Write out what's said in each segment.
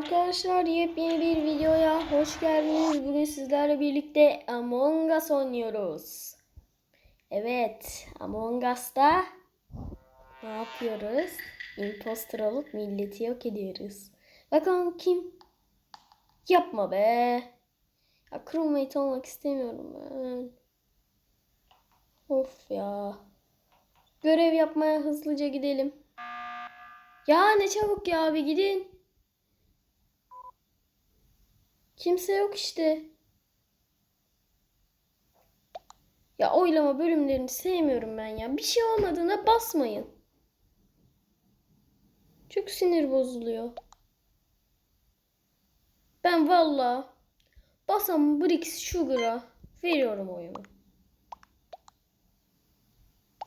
Arkadaşlar yepyeni bir videoya hoş geldiniz. Bugün sizlerle birlikte Among Us oynuyoruz. Evet, Among Us'ta ne yapıyoruz? Imposter olup milleti yok ediyoruz. Bakalım kim? Yapma be. Ya crewmate olmak istemiyorum ben. Of ya. Görev yapmaya hızlıca gidelim. Ya ne çabuk ya bir gidin. Kimse yok işte. Ya oylama bölümlerini sevmiyorum ben ya. Bir şey olmadığına basmayın. Çok sinir bozuluyor. Ben valla basam Brix Sugar'a veriyorum oyumu.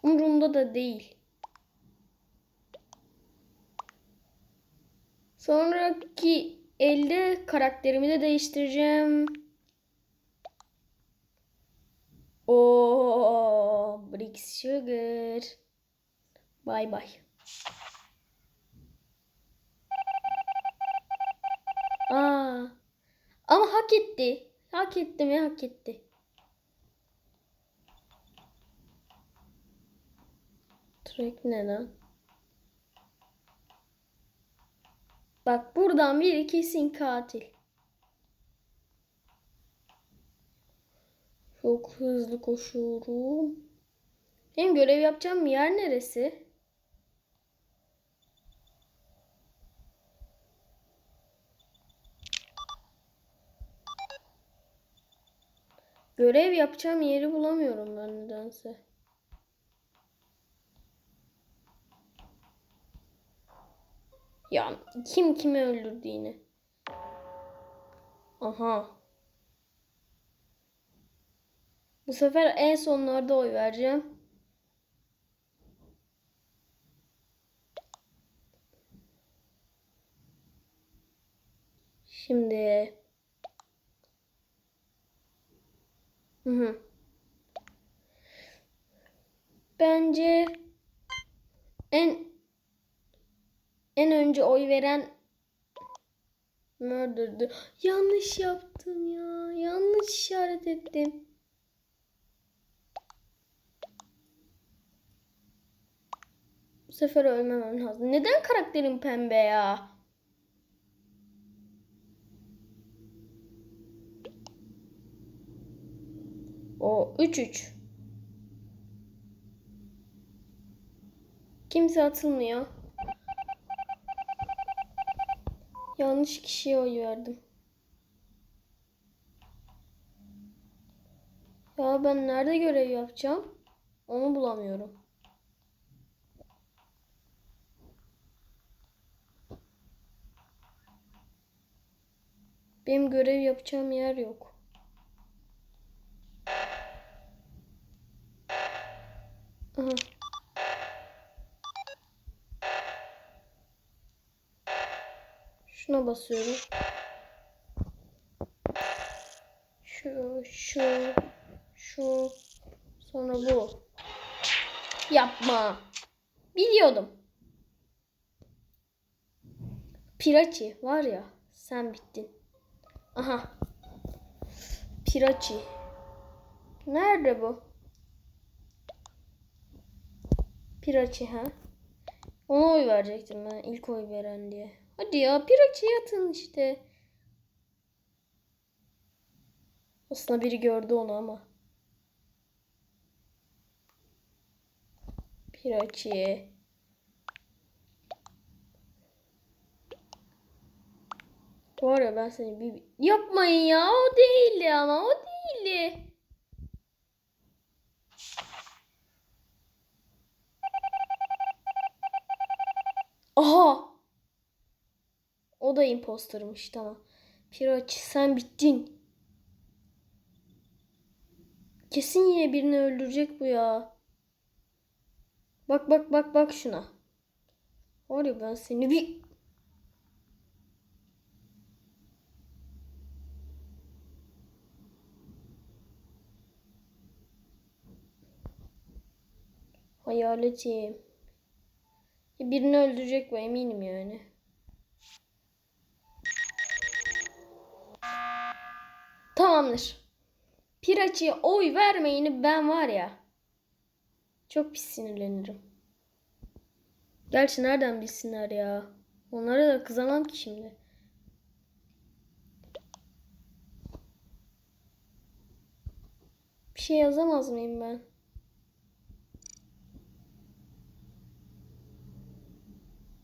Umurumda da değil. Sonraki elde karakterimi de değiştireceğim. O Brix Sugar. Bay bay. Aa. Ama hak etti. Hak etti mi? Hak etti. Track ne lan? Bak buradan biri kesin katil. Çok hızlı koşuyorum. Benim görev yapacağım yer neresi? Görev yapacağım yeri bulamıyorum ben nedense. Ya kim kimi öldürdü yine? Aha. Bu sefer en sonlarda oy vereceğim. Şimdi Hı hı. Bence en en önce oy veren Murder'dı. Yanlış yaptım ya. Yanlış işaret ettim. Bu sefer ölmemem lazım. Neden karakterim pembe ya? O 3-3. Kimse atılmıyor. Yanlış kişiye oy verdim. Ya ben nerede görev yapacağım? Onu bulamıyorum. Benim görev yapacağım yer yok. Aha. Şuna basıyorum. Şu, şu, şu. Sonra bu. Yapma. Biliyordum. Pirachi var ya sen bittin. Aha. Pirachi. Nerede bu? Pirachi ha? Ona oy verecektim ben ilk oy veren diye. Hadi ya Pirachi yatın işte. Aslında biri gördü onu ama. Pirachi. Var ya ben seni bir... Yapmayın ya o değildi ama o değildi. Aha. O da impostermış tamam. Pirachi sen bittin. Kesin yine birini öldürecek bu ya. Bak bak bak bak şuna. Var ya ben seni bir... Hayaletim. Birini öldürecek bu eminim yani. Tamamdır. Piraçı'ya oy vermeyeni ben var ya. Çok pis sinirlenirim. Gerçi nereden bilsinler ya. Onlara da kızamam ki şimdi. Bir şey yazamaz mıyım ben?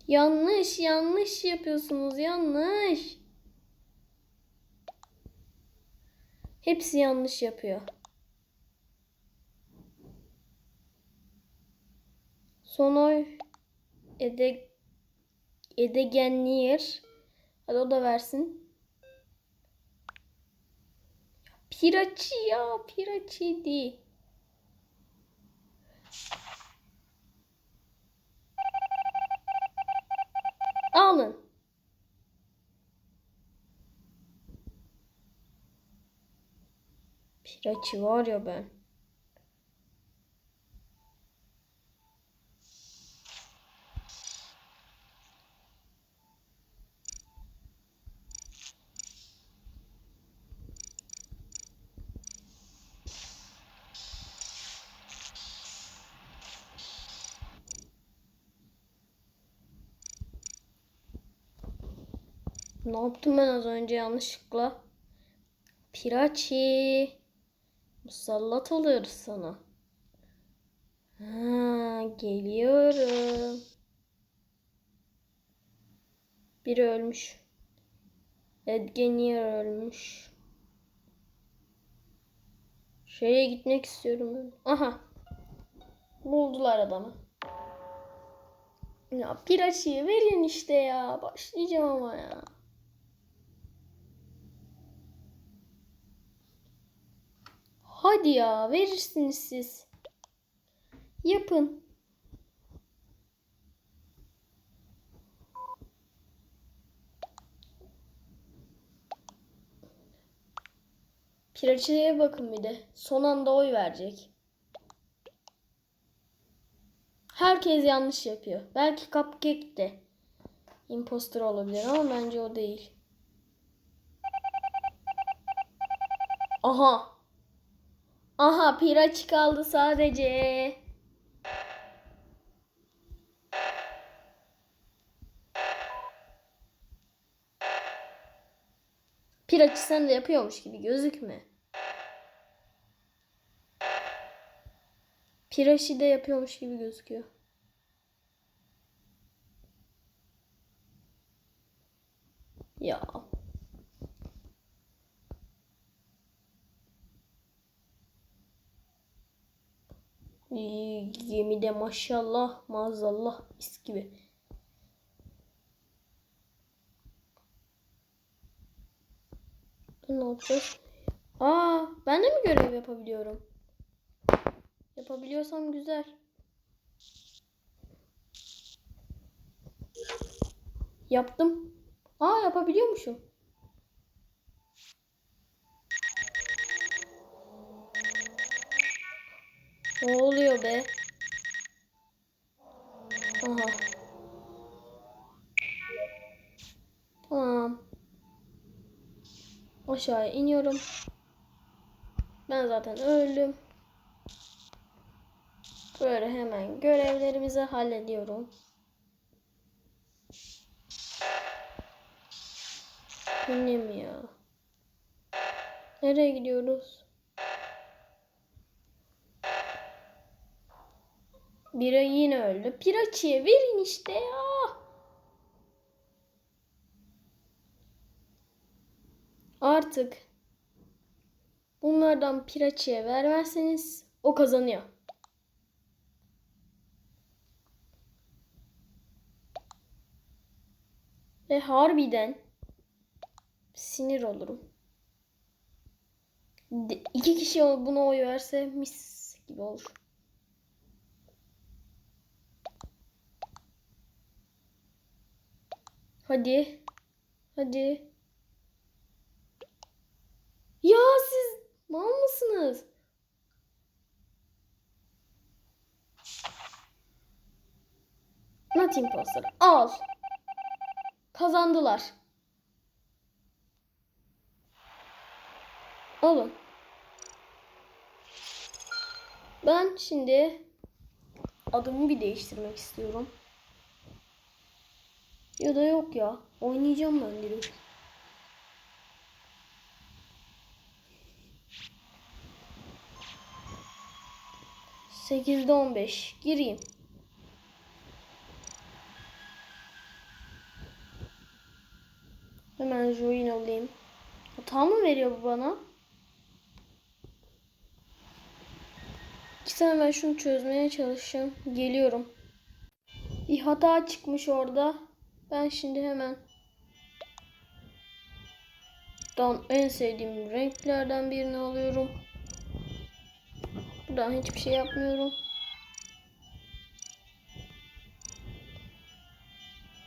Yanlış, yanlış yapıyorsunuz. Yanlış. Hepsi yanlış yapıyor. Son oy Ede Edegenliyer. Hadi o da versin. Piraçi ya, Piraçi değil. Alın. Piraçi var ya ben. Ne yaptım ben az önce yanlışlıkla? Piraçi. Musallat olur sana. Ha, geliyorum. Biri ölmüş. Edgenier ölmüş. Şeye gitmek istiyorum. Aha. Buldular adamı. Ya Piraçi'yi verin işte ya. Başlayacağım ama ya. Hadi ya verirsiniz siz. Yapın. Piraçeye bakın bir de. Son anda oy verecek. Herkes yanlış yapıyor. Belki Cupcake de impostor olabilir ama bence o değil. Aha. Aha Piraç kaldı sadece. Piraç'ı sen de yapıyormuş gibi gözükme. Piraç'ı da yapıyormuş gibi gözüküyor. Ya. Gemide maşallah maazallah mis gibi. Ne yapacağız? Aa, ben de mi görev yapabiliyorum? Yapabiliyorsam güzel. Yaptım. Aa yapabiliyormuşum. Ne oluyor be? Aha. Tamam. Aşağıya iniyorum. Ben zaten öldüm. Böyle hemen görevlerimizi hallediyorum. Bu ne mi ya? Nereye gidiyoruz? Bira yine öldü. Piraçiye verin işte ya. Artık bunlardan Piraçi'ye vermezseniz o kazanıyor. Ve harbiden sinir olurum. De- İki kişi buna oy verse mis gibi olur. Hadi. Hadi. Ya siz mal mısınız? Not imposter. Al. Kazandılar. Alın. Ben şimdi adımı bir değiştirmek istiyorum. Ya da yok ya. Oynayacağım ben direkt. Sekizde on beş. Gireyim. Hemen join olayım. Hata mı veriyor bu bana? İki saniye ben şunu çözmeye çalışacağım. Geliyorum. Bir hata çıkmış orada. Ben şimdi hemen Buradan en sevdiğim renklerden birini alıyorum. Buradan hiçbir şey yapmıyorum.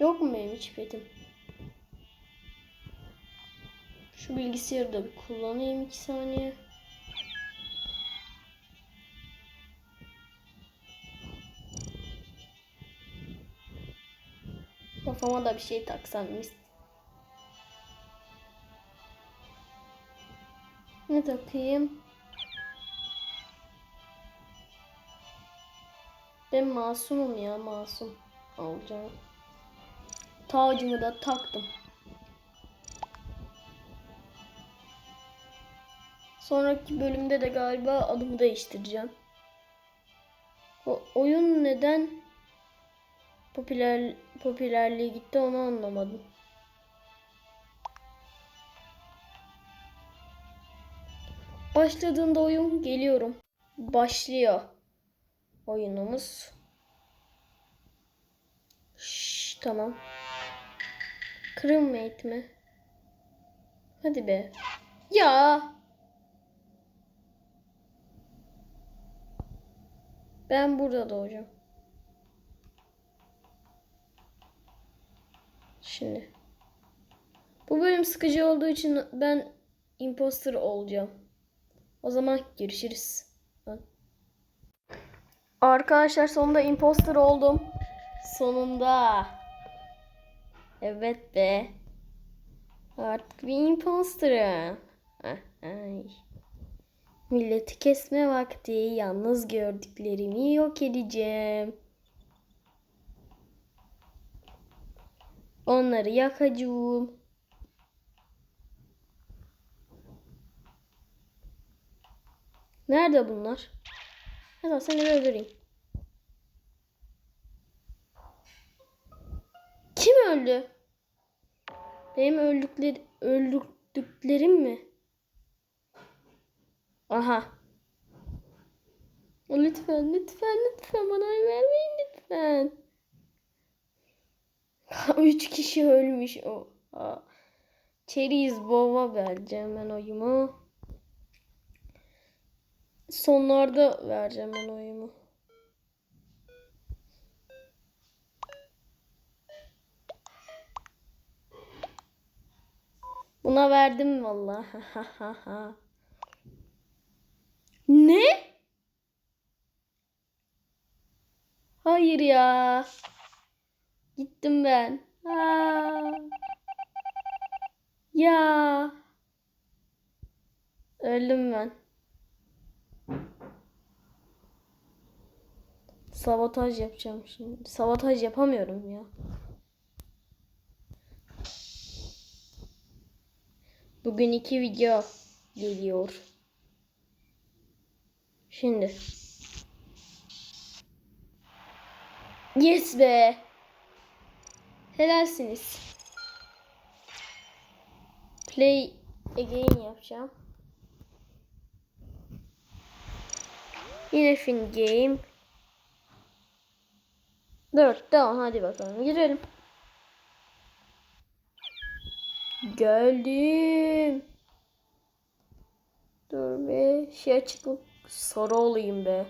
Yok mu benim hiç? Şu bilgisayarı da bir kullanayım iki saniye. Kafama da bir şey taksam mis. Ne takayım? Ben masumum ya masum alacağım. Tacımı da taktım. Sonraki bölümde de galiba adımı değiştireceğim. O oyun neden popüler popülerliğe gitti onu anlamadım. Başladığında oyun geliyorum. Başlıyor oyunumuz. Şş, tamam. Crewmate mi? Hadi be. Ya. Ben burada doğacağım. Şimdi. Bu bölüm sıkıcı olduğu için ben imposter olacağım. O zaman görüşürüz. Arkadaşlar sonunda imposter oldum. Sonunda. Evet be. Artık bir imposterım. Ah. Milleti kesme vakti. Yalnız gördüklerimi yok edeceğim. Onları yakacağım. Nerede bunlar? Hadi seni öldüreyim. Kim öldü? Benim öldükler öldürdüklerim mi? Aha. Lütfen, lütfen, lütfen bana oy vermeyin lütfen. Üç kişi ölmüş o. Cheriz Bova vereceğim ben oyumu. Sonlarda vereceğim ben oyumu. Buna verdim vallahi. ne? Hayır ya. Gittim ben. Aa. Ya. Öldüm ben. Sabotaj yapacağım şimdi. Sabotaj yapamıyorum ya. Bugün iki video geliyor. Şimdi. Yes be. Helalsiniz. Play again yapacağım. Yine fin game. Dört devam hadi bakalım girelim. Geldim. Dur be şey açık sarı olayım be.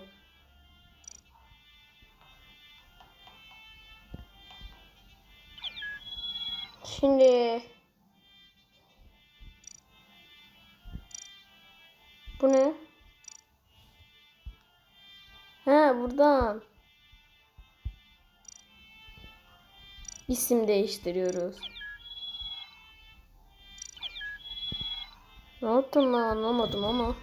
Şimdi bu ne? Ha buradan. İsim değiştiriyoruz. Ne yaptın lan anlamadım ama.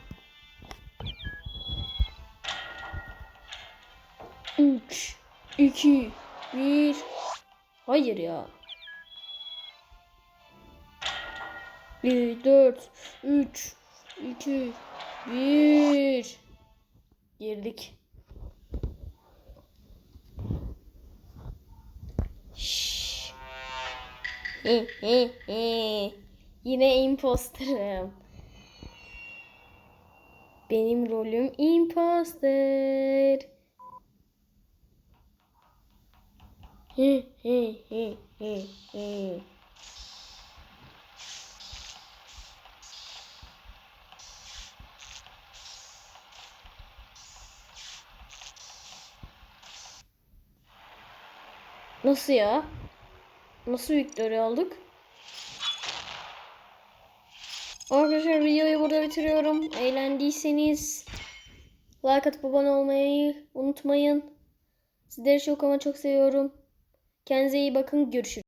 Üç, iki, bir. Hayır ya. Bir, dört, üç, iki, bir. Girdik. Şşş. He he he. Yine imposterım. Benim rolüm imposter. He he he he he. Nasıl ya? Nasıl Victory aldık? Arkadaşlar videoyu burada bitiriyorum. Eğlendiyseniz like atıp abone olmayı unutmayın. Sizleri çok ama çok seviyorum. Kendinize iyi bakın. Görüşürüz.